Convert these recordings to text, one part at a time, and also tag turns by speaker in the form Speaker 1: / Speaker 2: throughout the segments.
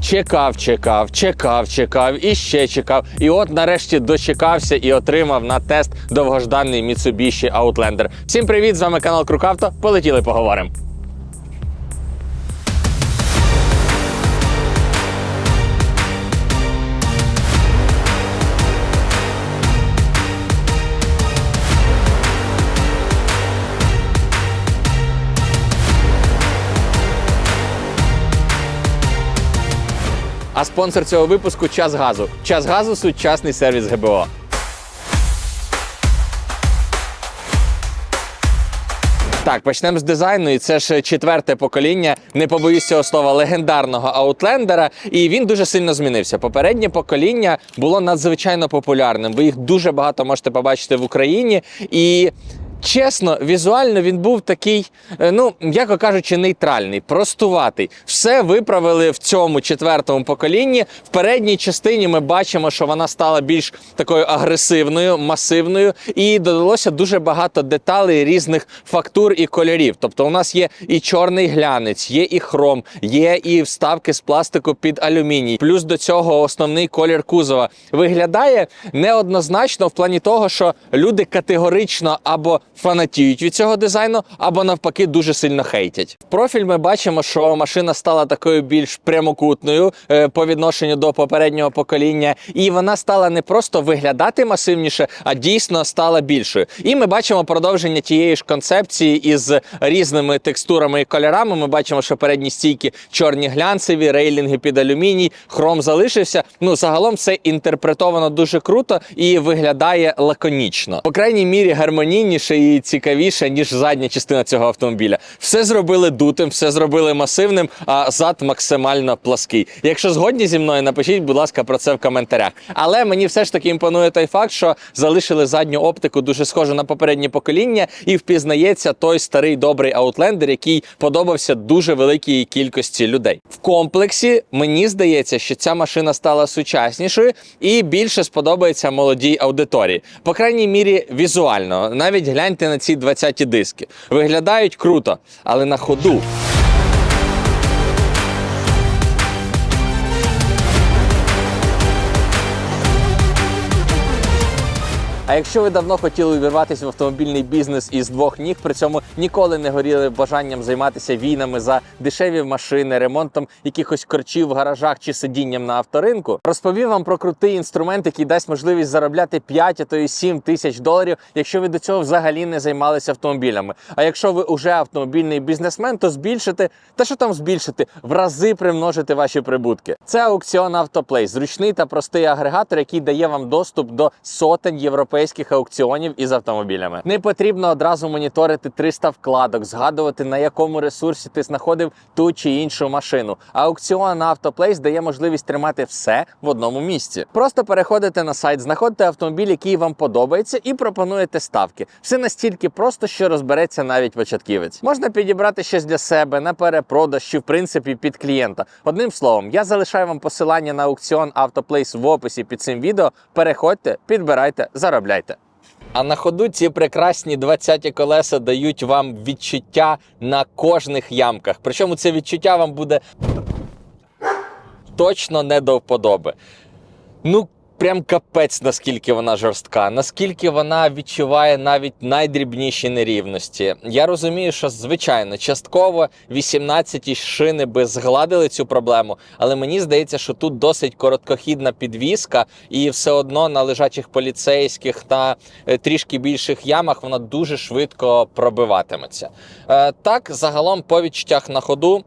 Speaker 1: Чекав, чекав, чекав, чекав і ще чекав. І от нарешті дочекався і отримав на тест довгожданий Mitsubishi Outlander. Всім привіт! З вами канал Крукавто. Полетіли поговоримо. А спонсор цього випуску час газу. Час газу сучасний сервіс ГБО. Так, почнемо з дизайну. І це ж четверте покоління. Не побоюсь цього слова легендарного аутлендера. І він дуже сильно змінився. Попереднє покоління було надзвичайно популярним. Ви їх дуже багато можете побачити в Україні. І Чесно, візуально він був такий, е, ну м'яко кажучи, нейтральний, простуватий. Все виправили в цьому четвертому поколінні. В передній частині ми бачимо, що вона стала більш такою агресивною, масивною, і додалося дуже багато деталей різних фактур і кольорів. Тобто, у нас є і чорний глянець, є і хром, є і вставки з пластику під алюміній. Плюс до цього основний колір кузова виглядає неоднозначно в плані того, що люди категорично або фанатіють від цього дизайну, або навпаки дуже сильно хейтять. В профіль ми бачимо, що машина стала такою більш прямокутною е, по відношенню до попереднього покоління, і вона стала не просто виглядати масивніше, а дійсно стала більшою. І ми бачимо продовження тієї ж концепції із різними текстурами і кольорами. Ми бачимо, що передні стійки чорні глянцеві, рейлінги під алюміній, хром залишився. Ну загалом це інтерпретовано дуже круто і виглядає лаконічно. По крайній мірі гармонійніше і цікавіше, ніж задня частина цього автомобіля. Все зробили дутим, все зробили масивним, а зад максимально плаский. Якщо згодні зі мною, напишіть, будь ласка, про це в коментарях. Але мені все ж таки імпонує той факт, що залишили задню оптику дуже схожу на попереднє покоління, і впізнається той старий добрий аутлендер, який подобався дуже великій кількості людей. В комплексі мені здається, що ця машина стала сучаснішою і більше сподобається молодій аудиторії. По крайній мірі, візуально. Навіть гляньте на ці 20-ті диски. Виглядають круто, але на ходу. А якщо ви давно хотіли увірватися в автомобільний бізнес із двох ніг, при цьому ніколи не горіли бажанням займатися війнами за дешеві машини, ремонтом якихось корчів в гаражах чи сидінням на авторинку, розповім вам про крутий інструмент, який дасть можливість заробляти 5, а то і 7 тисяч доларів, якщо ви до цього взагалі не займалися автомобілями. А якщо ви вже автомобільний бізнесмен, то збільшити, та що там збільшити, в рази примножити ваші прибутки. Це аукціон Автоплей, зручний та простий агрегатор, який дає вам доступ до сотень європейських аукціонів із автомобілями. Не потрібно одразу моніторити 300 вкладок, згадувати на якому ресурсі ти знаходив ту чи іншу машину. Аукціон Автоплейс дає можливість тримати все в одному місці. Просто переходите на сайт, знаходите автомобіль, який вам подобається, і пропонуєте ставки. Все настільки просто, що розбереться навіть початківець. Можна підібрати щось для себе на перепродаж чи в принципі під клієнта. Одним словом, я залишаю вам посилання на аукціон Автоплейс в описі під цим відео. Переходьте, підбирайте, заробляйте. А на ходу ці прекрасні 20 колеса дають вам відчуття на кожних ямках. Причому це відчуття вам буде точно не до вподоби. Ну, прям капець, наскільки вона жорстка, наскільки вона відчуває навіть найдрібніші нерівності. Я розумію, що звичайно, частково 18 шини би згладили цю проблему, але мені здається, що тут досить короткохідна підвіска, і все одно на лежачих поліцейських та е, трішки більших ямах вона дуже швидко пробиватиметься. Е, Так, загалом по відчуттях на ходу.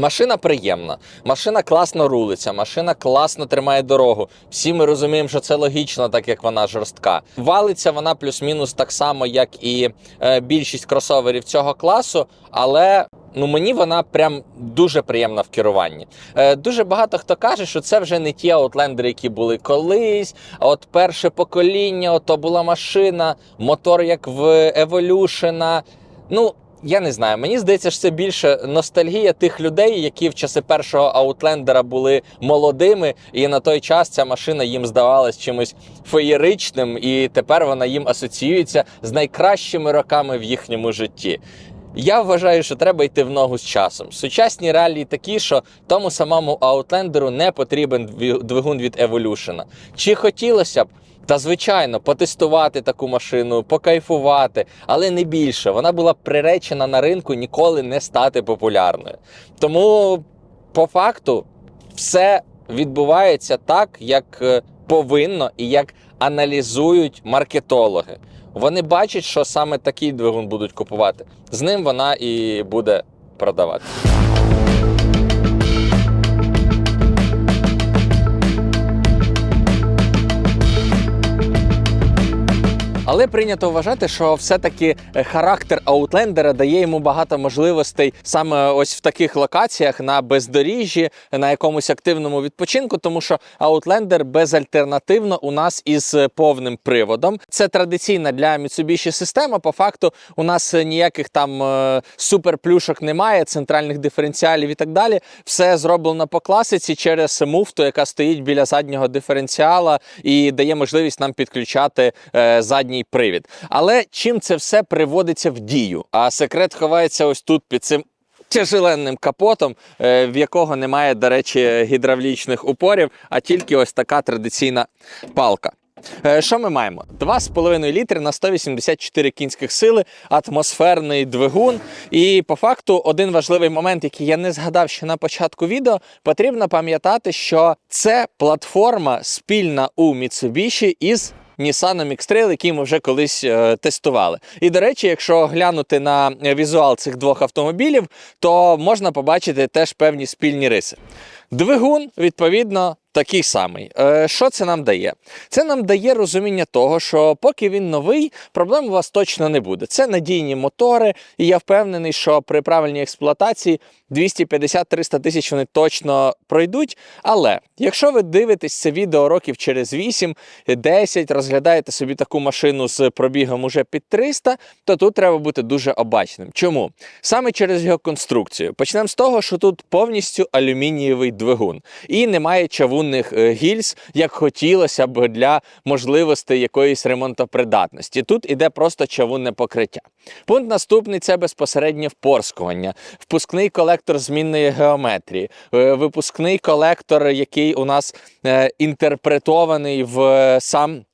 Speaker 1: Машина приємна, машина класно рулиться, машина класно тримає дорогу. Всі ми розуміємо, що це логічно, так як вона жорстка. Валиться вона плюс-мінус так само, як і е, більшість кросоверів цього класу, але. Ну, мені вона прям дуже приємна в керуванні. Е, дуже багато хто каже, що це вже не ті аутлендери, які були колись. От перше покоління, ото була машина, мотор як в Evolution. Ну, я не знаю, мені здається, що це більше ностальгія тих людей, які в часи першого аутлендера були молодими, і на той час ця машина їм здавалась чимось феєричним, і тепер вона їм асоціюється з найкращими роками в їхньому житті. Я вважаю, що треба йти в ногу з часом. Сучасні реалії такі, що тому самому Outlander не потрібен двигун від Evolution. Чи хотілося б? Та звичайно, потестувати таку машину, покайфувати, але не більше. Вона була приречена на ринку ніколи не стати популярною. Тому, по факту, все відбувається так, як е, повинно і як аналізують маркетологи. Вони бачать, що саме такий двигун будуть купувати. З ним вона і буде продавати. Але прийнято вважати, що все-таки е, характер Аутлендера дає йому багато можливостей саме ось в таких локаціях на бездоріжжі, на якомусь активному відпочинку, тому що Outlander безальтернативно у нас із повним приводом. Це традиційна для Mitsubishi система. По факту у нас ніяких там е, суперплюшок немає, центральних диференціалів і так далі. Все зроблено по класиці через муфту, яка стоїть біля заднього диференціала і дає можливість нам підключати е, задній привід. Але чим це все приводиться в дію? А секрет ховається ось тут під цим. Тяжеленним капотом, е, в якого немає, до речі, гідравлічних упорів, а тільки ось така традиційна палка. Е, Що ми маємо? 2,5 літри на 184 кінських сили, атмосферний двигун. І по факту один важливий момент, який я не згадав ще на початку відео, потрібно пам'ятати, що це платформа спільна у Mitsubishi із Nissan X-Trail, який ми вже колись е, тестували. І до речі, якщо глянути на е, візуал цих двох автомобілів, то можна побачити теж певні спільні риси. Двигун, відповідно, такий самий. Е, що це нам дає? Це нам дає розуміння того, що поки він новий, проблем у вас точно не буде. Це надійні мотори, і я впевнений, що при правильній експлуатації 250-300 тисяч вони точно пройдуть. Але якщо ви дивитесь це відео років через 8-10, розглядаєте собі таку машину з пробігом уже під 300, то тут треба бути дуже обачним. Чому? Саме через його конструкцію. Почнемо з того, що тут повністю алюмінієвий двигун і немає чавунних е, гільз, як хотілося б для можливостей якоїсь ремонтопридатності. Тут іде просто чавунне покриття. Пункт наступний це безпосереднє впорскування, впускний колектор змінної геометрії, е, випускний колектор, який у нас е, інтерпретований в сам.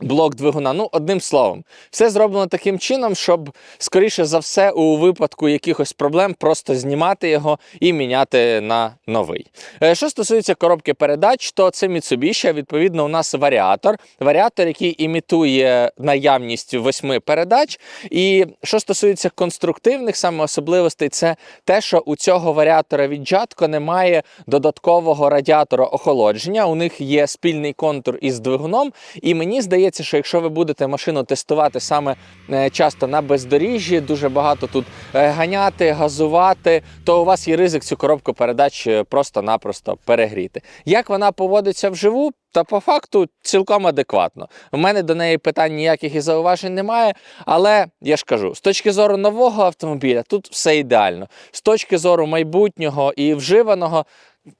Speaker 1: Блок двигуна, ну одним словом, все зроблено таким чином, щоб скоріше за все, у випадку якихось проблем просто знімати його і міняти на новий. Е, Що стосується коробки передач, то це Mitsubishi, відповідно у нас варіатор. Варіатор, який імітує наявність восьми передач. І що стосується конструктивних саме особливостей, це те, що у цього варіатора від немає додаткового радіатора охолодження. У них є спільний контур із двигуном, і мені здається, що якщо ви будете машину тестувати саме е, часто на бездоріжжі, дуже багато тут е, ганяти, газувати, то у вас є ризик цю коробку передач е, просто-напросто перегріти. Як вона поводиться вживу? Та по факту цілком адекватно. У мене до неї питань ніяких і зауважень немає. Але я ж кажу, з точки зору нового автомобіля, тут все ідеально. З точки зору майбутнього і вживаного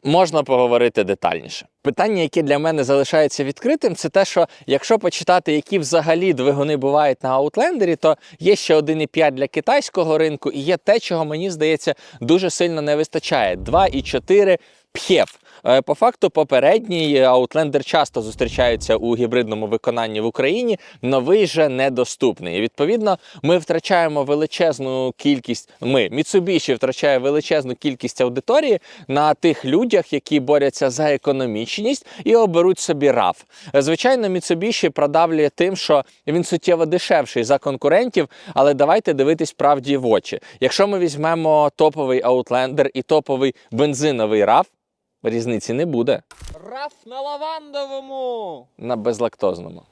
Speaker 1: можна поговорити детальніше. Питання, яке для мене залишається відкритим, це те, що якщо почитати, які взагалі двигуни бувають на Outlander, то є ще 1,5 для китайського ринку, і є те, чого мені здається дуже сильно не вистачає: 2,4 п'єв. Е, По факту, попередній Outlander часто зустрічається у гібридному виконанні в Україні, новий же недоступний. І відповідно, ми втрачаємо величезну кількість. Ми Mitsubishi втрачає величезну кількість аудиторії на тих людях, які борються за економічність і оберуть собі RAV. Е, Звичайно, Mitsubishi продавлює тим, що він суттєво дешевший за конкурентів, але давайте дивитись правді в очі. Якщо ми візьмемо топовий Outlander і топовий бензиновий RAV, Різниці не буде.
Speaker 2: Раф на лавандовому.
Speaker 1: На безлактозному.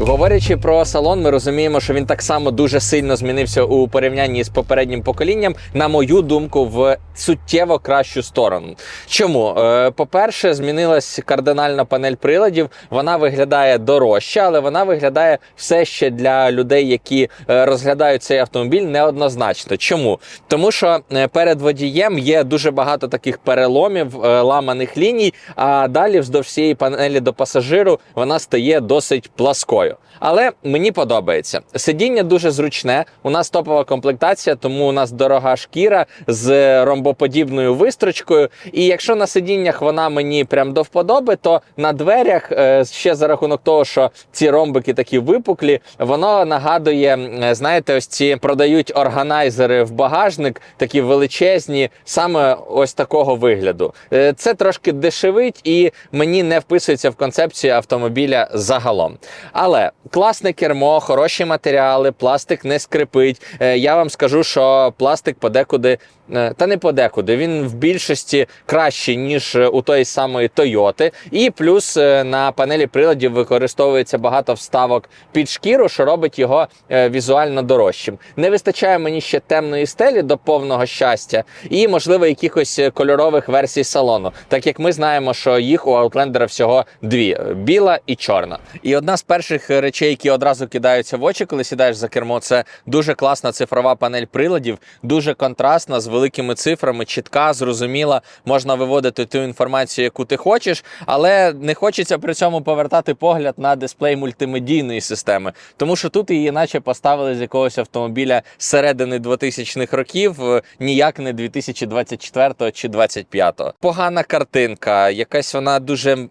Speaker 1: Говорячи про салон, ми розуміємо, що він так само дуже сильно змінився у порівнянні з попереднім поколінням, на мою думку, в суттєво кращу сторону. Чому? Е, По-перше, змінилась кардинальна панель приладів. Вона виглядає дорожче, але вона виглядає все ще для людей, які е, розглядають цей автомобіль, неоднозначно. Чому? Тому що е, перед водієм є дуже багато таких переломів, ламаних ліній, а далі вздовж всієї панелі до пасажиру вона стає досить пласкою. Але мені подобається. Сидіння дуже зручне. У нас топова комплектація, тому у нас дорога шкіра з ромбоподібною вистрочкою. І якщо на сидіннях вона мені прям до вподоби, то на дверях е, ще за рахунок того, що ці ромбики такі випуклі, воно нагадує, знаєте, ось ці продають органайзери в багажник, такі величезні, саме ось такого вигляду. Е, Це трошки дешевить і мені не вписується в концепцію автомобіля загалом. Але класне кермо, хороші матеріали, пластик не скрипить. Е, Я вам скажу, що пластик подекуди. е, Та не подекуди, він в більшості кращий, ніж е, у тої самої Тойоти. І плюс на панелі приладів використовується багато вставок під шкіру, що робить його візуально дорожчим. Не вистачає мені ще темної стелі до повного щастя, і можливо якихось кольорових версій салону, так як ми знаємо, що їх у Outlander всього дві: біла і чорна. І одна з перших е, речей, які одразу кидаються в очі, коли сідаєш за кермо, це дуже класна цифрова панель приладів, дуже контрастна з великими цифрами, чітка, зрозуміла. Можна виводити ту інформацію, яку ти хочеш, але не хочеться при цьому повертати погляд на дисплей мультимедійної системи, тому що тут її наче поставили з якогось автомобіля середини 2000-х років, е, ніяк не 2024 чи 2025. Погана картинка, якась вона дуже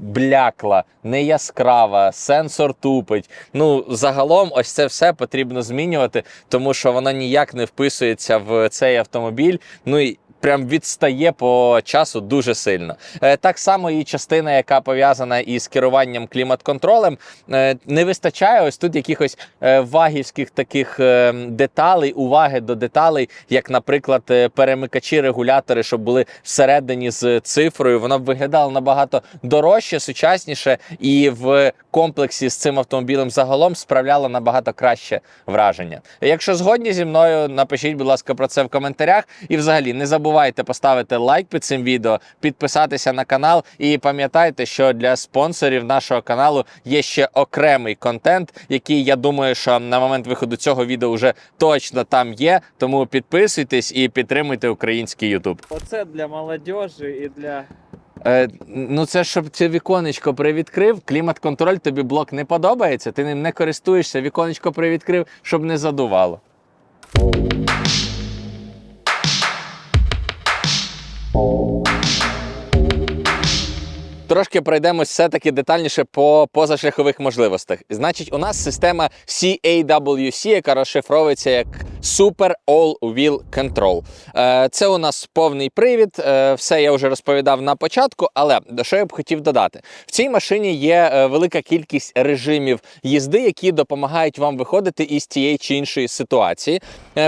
Speaker 1: блякла, не яскрава, сенсор тупить. Ну загалом, ось це все потрібно змінювати, тому що вона ніяк не вписується в цей автомобіль. Ну і прям відстає по часу дуже сильно. Е, Так само і частина, яка пов'язана із керуванням клімат-контролем, е, не вистачає ось тут якихось е, вагівських таких деталей, уваги до деталей, як, наприклад, перемикачі, регулятори, щоб були всередині з цифрою. Воно б виглядало набагато дорожче, сучасніше і в комплексі з цим автомобілем загалом справляло набагато краще враження. Якщо згодні зі мною, напишіть, будь ласка, про це в коментарях. І взагалі не забувайте поставити лайк під цим відео, підписатися на канал. І пам'ятайте, що для спонсорів нашого каналу є ще окремий контент, який я думаю, що на момент виходу цього відео вже точно там є. Тому підписуйтесь і підтримуйте український YouTube.
Speaker 2: Оце для молодежі і для.
Speaker 1: Е, ну, це щоб це віконечко привідкрив. Клімат-контроль тобі блок не подобається. Ти ним не користуєшся. Віконечко привідкрив, щоб не задувало. four Трошки пройдемось все-таки детальніше по позашляхових можливостях. Значить, у нас система CAWC, яка розшифровується як Super All Wheel Control. Е, Це у нас повний привід. е, Все я вже розповідав на початку, але що я б хотів додати? В цій машині є е, велика кількість режимів їзди, які допомагають вам виходити із тієї чи іншої ситуації.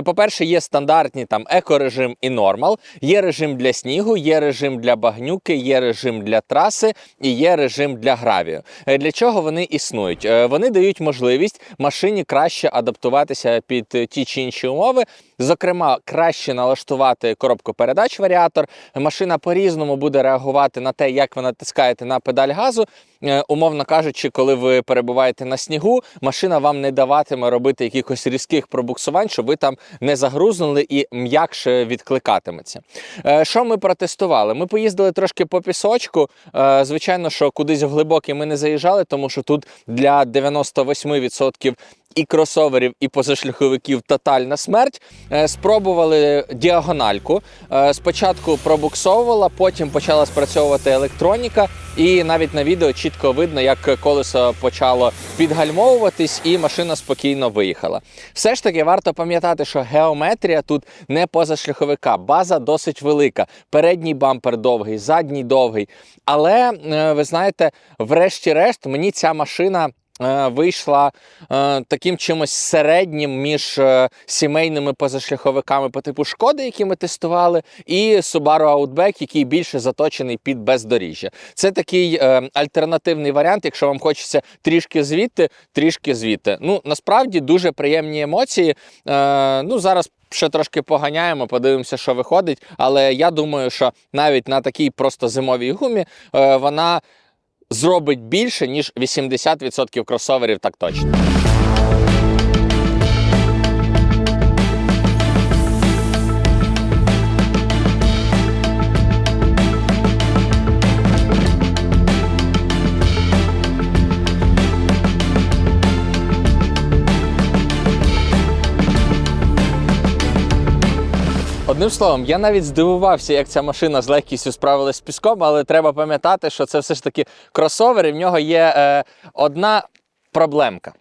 Speaker 1: По-перше, є стандартні там екорежим і нормал, є режим для снігу, є режим для багнюки, є режим для траси і є режим для гравію. Е, Для чого вони існують? Е, Вони дають можливість машині краще адаптуватися під ті чи інші умови. Зокрема, краще налаштувати коробку передач варіатор. Машина по-різному буде реагувати на те, як ви натискаєте на педаль газу. Е, Умовно кажучи, коли ви перебуваєте на снігу, машина вам не даватиме робити якихось різких пробуксувань, щоб ви там не загрузнули і м'якше відкликатиметься. Е, Що ми протестували? Ми поїздили трошки по пісочку. Е, Звичайно, що кудись в глибокий ми не заїжджали, тому що тут для 98% і кросоверів, і позашляховиків тотальна смерть. Е, Спробували діагональку. Е, Спочатку пробуксовувала, потім почала спрацьовувати електроніка, і навіть на відео чітко видно, як колесо почало підгальмовуватись, і машина спокійно виїхала. Все ж таки варто пам'ятати, що геометрія тут не позашляховика. База досить велика. Передній бампер довгий, задній довгий. Але е, ви знаєте, врешті-решт, мені ця машина вийшла е, таким чимось середнім між е, сімейними позашляховиками по типу шкоди, які ми тестували, і Subaru Outback, який більше заточений під бездоріжжя. Це такий е, альтернативний варіант, якщо вам хочеться трішки звідти, трішки звідти. Ну насправді дуже приємні емоції. Е, ну зараз. Ще трошки поганяємо, подивимося, що виходить. Але я думаю, що навіть на такій просто зимовій гумі е, вона зробить більше, ніж 80% кросоверів, так точно. Одним словом, я навіть здивувався, як ця машина з легкістю справилась з піском, але треба пам'ятати, що це все ж таки кросовер, і в нього є е, одна проблемка.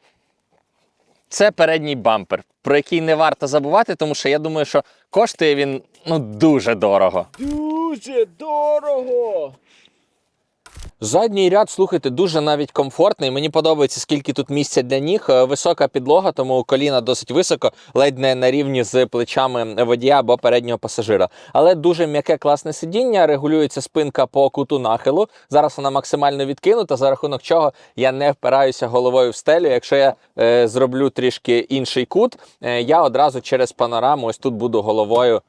Speaker 1: Це передній бампер, про який не варто забувати, тому що я думаю, що коштує він ну, дуже дорого.
Speaker 2: Дуже дорого!
Speaker 1: Задній ряд, слухайте, дуже навіть комфортний. Мені подобається, скільки тут місця для ніг. Е, Висока підлога, тому коліна досить високо, ледь не на рівні з плечами водія або переднього пасажира. Але дуже м'яке класне сидіння, регулюється спинка по куту нахилу. Зараз вона максимально відкинута, за рахунок чого я не впираюся головою в стелю. Якщо я е, зроблю трішки інший кут, е, я одразу через панораму ось тут буду головою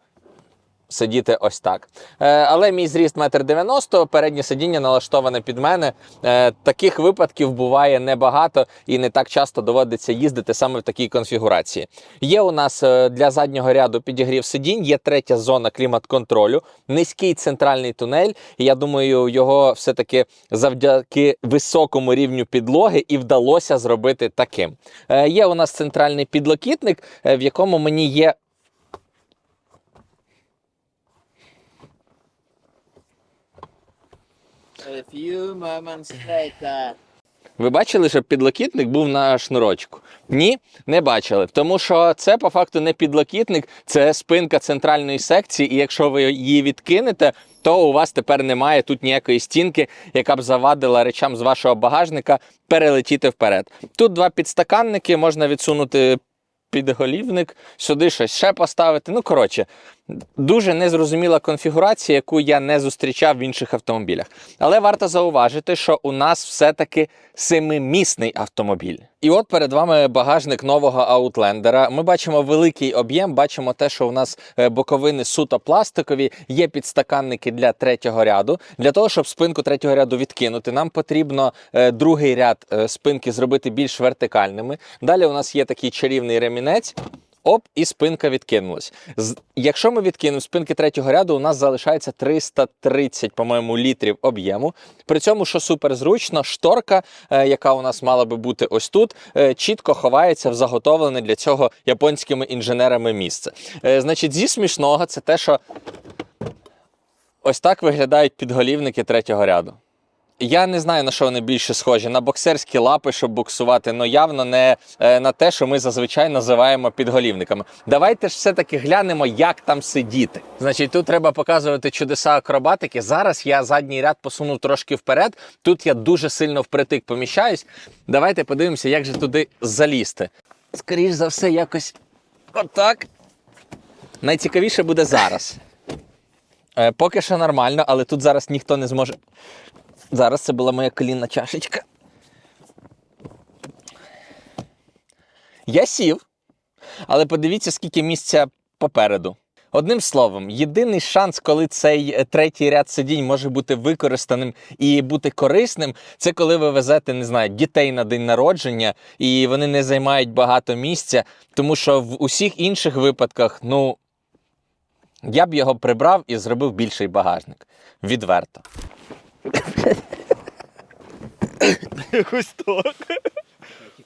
Speaker 1: сидіти ось так. Е, але мій зріст 1,90 м, переднє сидіння налаштоване під мене. Е, таких випадків буває небагато і не так часто доводиться їздити саме в такій конфігурації. Є у нас е, для заднього ряду підігрів сидінь, є третя зона клімат-контролю, низький центральний тунель. Я думаю, його все-таки завдяки високому рівню підлоги і вдалося зробити таким. Є у нас центральний підлокітник, в якому мені є
Speaker 2: A few.
Speaker 1: Ви бачили, що підлокітник був на шнурочку? Ні, не бачили. Тому що це по факту не підлокітник, це спинка центральної секції, і якщо ви її відкинете, то у вас тепер немає тут ніякої стінки, яка б завадила речам з вашого багажника перелетіти вперед. Тут два підстаканники, можна відсунути підголівник, сюди щось ще поставити. Ну, коротше, дуже незрозуміла конфігурація, яку я не зустрічав в інших автомобілях. Але варто зауважити, що у нас все-таки семимісний автомобіль. І от перед вами багажник нового Аутлендера. Ми бачимо великий об'єм, бачимо те, що у нас е, боковини суто пластикові, є підстаканники для третього ряду. Для того, щоб спинку третього ряду відкинути, нам потрібно е, другий ряд е, спинки зробити більш вертикальними. Далі у нас є такий чарівний ремінець. Оп, і спинка відкинулась. Якщо ми відкинемо спинки третього ряду, у нас залишається 330, по-моєму, літрів об'єму. При цьому, що супер зручно, шторка, е, яка у нас мала би бути ось тут, е, чітко ховається в заготовлене для цього японськими інженерами місце. Е, значить, зі смішного, це те, що ось так виглядають підголівники третього ряду. Я не знаю, на що вони більше схожі. На боксерські лапи, щоб буксувати, але явно не е, на те, що ми зазвичай називаємо підголівниками. Давайте ж все-таки глянемо, як там сидіти. Значить, тут треба показувати чудеса акробатики. Зараз я задній ряд посунув трошки вперед. Тут я дуже сильно впритик поміщаюсь. Давайте подивимося, як же туди залізти. Скоріш за все, якось отак. Найцікавіше буде зараз. Е, поки що нормально, але тут зараз ніхто не зможе. Зараз це була моя колінна чашечка. Я сів, але подивіться, скільки місця попереду. Одним словом, єдиний шанс, коли цей е, третій ряд сидінь може бути використаним і бути корисним, це коли ви везете, не знаю, дітей на день народження, і вони не займають багато місця, тому що в усіх інших випадках, ну, я б його прибрав і зробив більший багажник. Відверто.
Speaker 2: Якось так.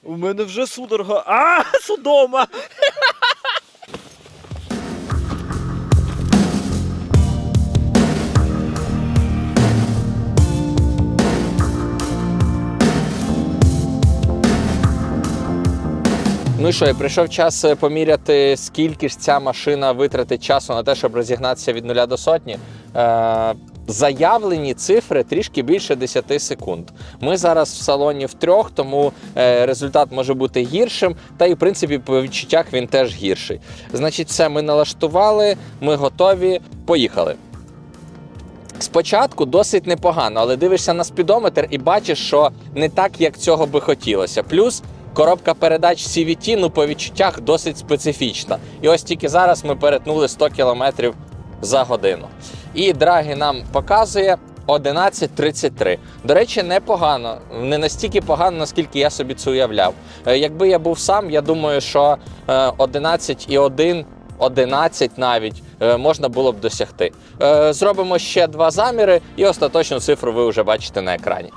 Speaker 2: У мене вже судорога. А, судома!
Speaker 1: Ну що, і прийшов час е, поміряти, скільки ж ця машина витратить часу на те, щоб розігнатися від нуля до сотні. Е, Заявлені цифри трішки більше 10 секунд. Ми зараз в салоні в трьох, тому е, результат може бути гіршим. Та і в принципі по відчуттях він теж гірший. Значить, все ми налаштували, ми готові. Поїхали. Спочатку досить непогано, але дивишся на спідометр і бачиш, що не так, як цього би хотілося. Плюс коробка передач CVT, ну по відчуттях досить специфічна. І ось тільки зараз ми перетнули 100 км за годину. І драги нам показує 11.33. До речі, непогано. Не настільки погано, наскільки я собі це уявляв. Е, Якби я був сам, я думаю, що е, 11,1 11 навіть е, можна було б досягти. Е, Зробимо ще два заміри, і остаточну цифру ви вже бачите на екрані.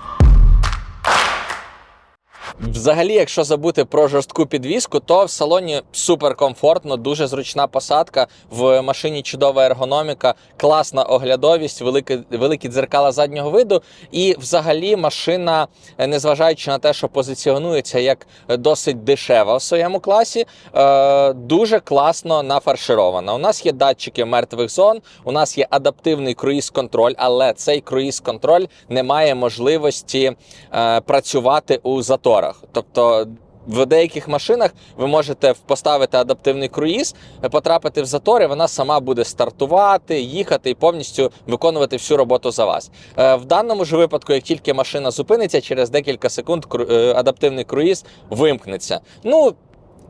Speaker 1: Взагалі, якщо забути про жорстку підвіску, то в салоні супер комфортно, дуже зручна посадка. В машині чудова ергономіка, класна оглядовість, великі, великі дзеркала заднього виду. І взагалі машина, е, незважаючи на те, що позиціонується як досить дешева в своєму класі, е, дуже класно нафарширована. У нас є датчики мертвих зон, у нас є адаптивний круїз-контроль, але цей круїз-контроль не має можливості е, працювати у заторах. Тобто в деяких машинах ви можете поставити адаптивний круїз, е, потрапити в затори, вона сама буде стартувати, їхати і повністю виконувати всю роботу за вас. Е, В даному ж випадку, як тільки машина зупиниться, через декілька секунд е, адаптивний круїз вимкнеться. Ну.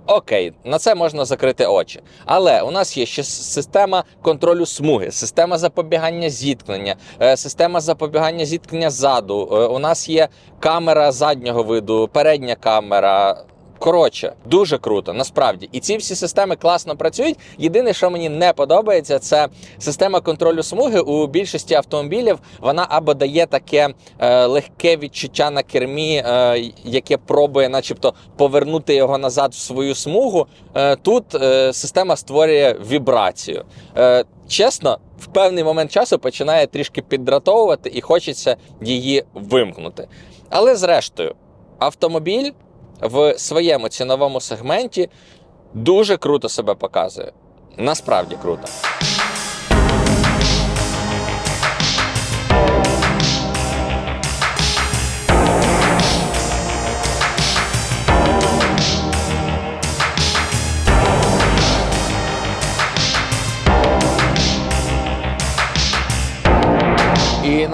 Speaker 1: Окей, на це можна закрити очі. Але у нас є ще система контролю смуги, система запобігання зіткнення, е, система запобігання зіткнення ззаду. е, У нас є камера заднього виду, передня камера. Коротше, дуже круто, насправді. І ці всі системи класно працюють. Єдине, що мені не подобається, це система контролю смуги. У більшості автомобілів вона або дає таке е, легке відчуття на кермі, е, яке пробує, начебто, повернути його назад в свою смугу. Е, тут е, система створює вібрацію. Е, чесно, в певний момент часу починає трішки піддратовувати і хочеться її вимкнути. Але зрештою, автомобіль в своєму ціновому сегменті дуже круто себе показує. Насправді круто.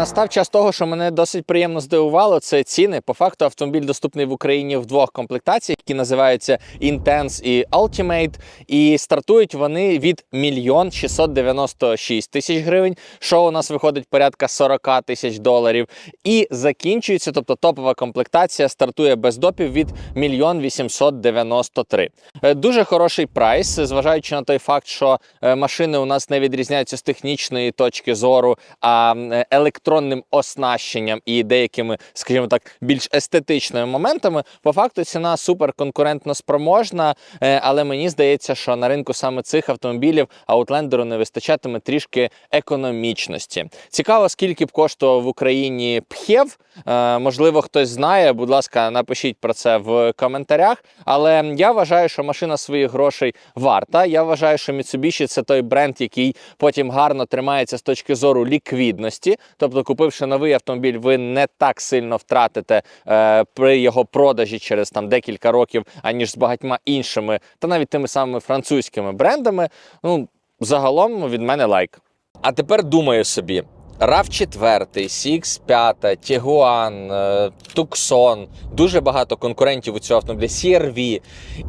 Speaker 1: Настав час того, що мене досить приємно здивувало, це ціни. По факту автомобіль доступний в Україні в двох комплектаціях, які називаються Intense і Ultimate. І стартують вони від 1 696 тисяч гривень, що у нас виходить порядка 40 тисяч доларів. І закінчується, тобто топова комплектація стартує без допів від 1 893. Е, Дуже хороший прайс, зважаючи на той факт, що е, машини у нас не відрізняються з технічної точки зору, а е, електронним оснащенням і деякими, скажімо так, більш естетичними моментами. По факту ціна супер конкурентно спроможна, е, але мені здається, що на ринку саме цих автомобілів Outlander'у не вистачатиме трішки економічності. Цікаво, скільки б коштував в Україні пхєв. Е, Можливо, хтось знає. Будь ласка, напишіть про це в коментарях. Але я вважаю, що машина своїх грошей варта. Я вважаю, що Mitsubishi – це той бренд, який потім гарно тримається з точки зору ліквідності. Тобто, купивши новий автомобіль, ви не так сильно втратите е, при його продажі через там декілька років, аніж з багатьма іншими, та навіть тими самими французькими брендами. Ну, загалом від мене лайк. А тепер думаю собі. RAV 4, CX 5, Tiguan, е, Tucson, дуже багато конкурентів у цього автомобіля, CR-V.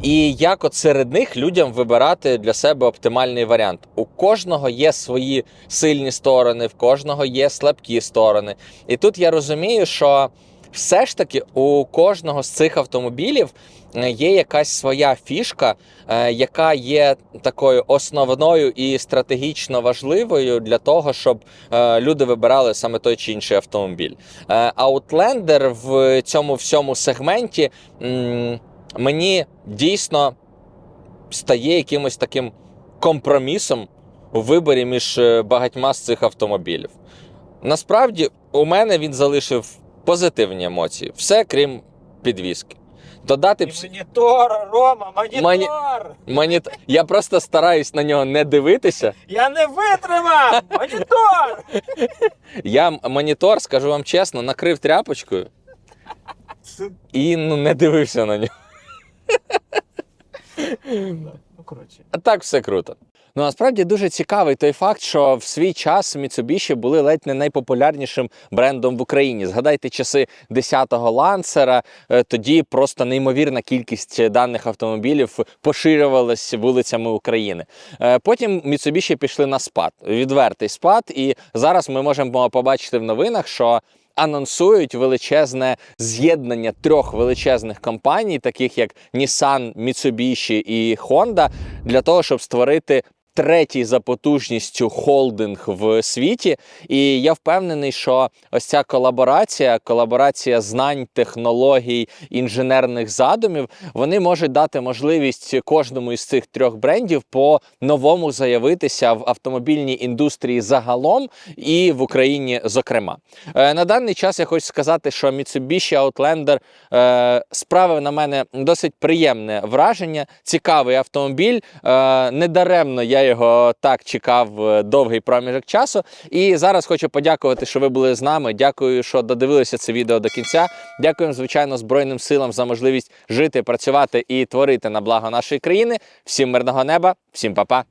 Speaker 1: І як от серед них людям вибирати для себе оптимальний варіант? У кожного є свої сильні сторони, в кожного є слабкі сторони. І тут я розумію, що все ж таки у кожного з цих автомобілів е, є якась своя фішка, е, яка є такою основною і стратегічно важливою для того, щоб е, люди вибирали саме той чи інший автомобіль. Е, Outlander в цьому всьому сегменті мені дійсно стає якимось таким компромісом у виборі між е, багатьма з цих автомобілів. Насправді, у мене він залишив позитивні емоції, все крім підвіски. Додати б
Speaker 2: Монітор, Рома, монітор!
Speaker 1: Моні- Моніт... Я просто стараюсь на нього не дивитися.
Speaker 2: Я не витримав! Монітор!
Speaker 1: Я монітор, скажу вам чесно, накрив тряпочкою і ну, не дивився на нього.
Speaker 2: Ну, коротше.
Speaker 1: А так все круто. Ну насправді дуже цікавий той факт, що в свій час Mitsubishi були ледь не найпопулярнішим брендом в Україні. Згадайте часи 10-го лансера. е, Тоді просто неймовірна кількість даних автомобілів поширювалась вулицями України. Е, Потім Mitsubishi пішли на спад, відвертий спад, і зараз ми можемо побачити в новинах, що. Анонсують величезне з'єднання трьох величезних компаній, таких як Nissan, Mitsubishi і Honda, для того, щоб створити третій за потужністю холдинг в світі. І я впевнений, що ось ця колаборація, колаборація знань, технологій, інженерних задумів, вони можуть дати можливість кожному із цих трьох брендів по новому заявитися в автомобільній індустрії загалом і в Україні, зокрема. Е, На даний час я хочу сказати, що Mitsubishi Outlander е, справив на мене досить приємне враження. Цікавий автомобіль. Е, недаремно я його так чекав е, довгий проміжок часу. І зараз хочу подякувати, що ви були з нами. Дякую, що додивилися це відео до кінця. Дякуємо, звичайно, Збройним силам за можливість жити, працювати і творити на благо нашої країни. Всім мирного неба, всім па-па.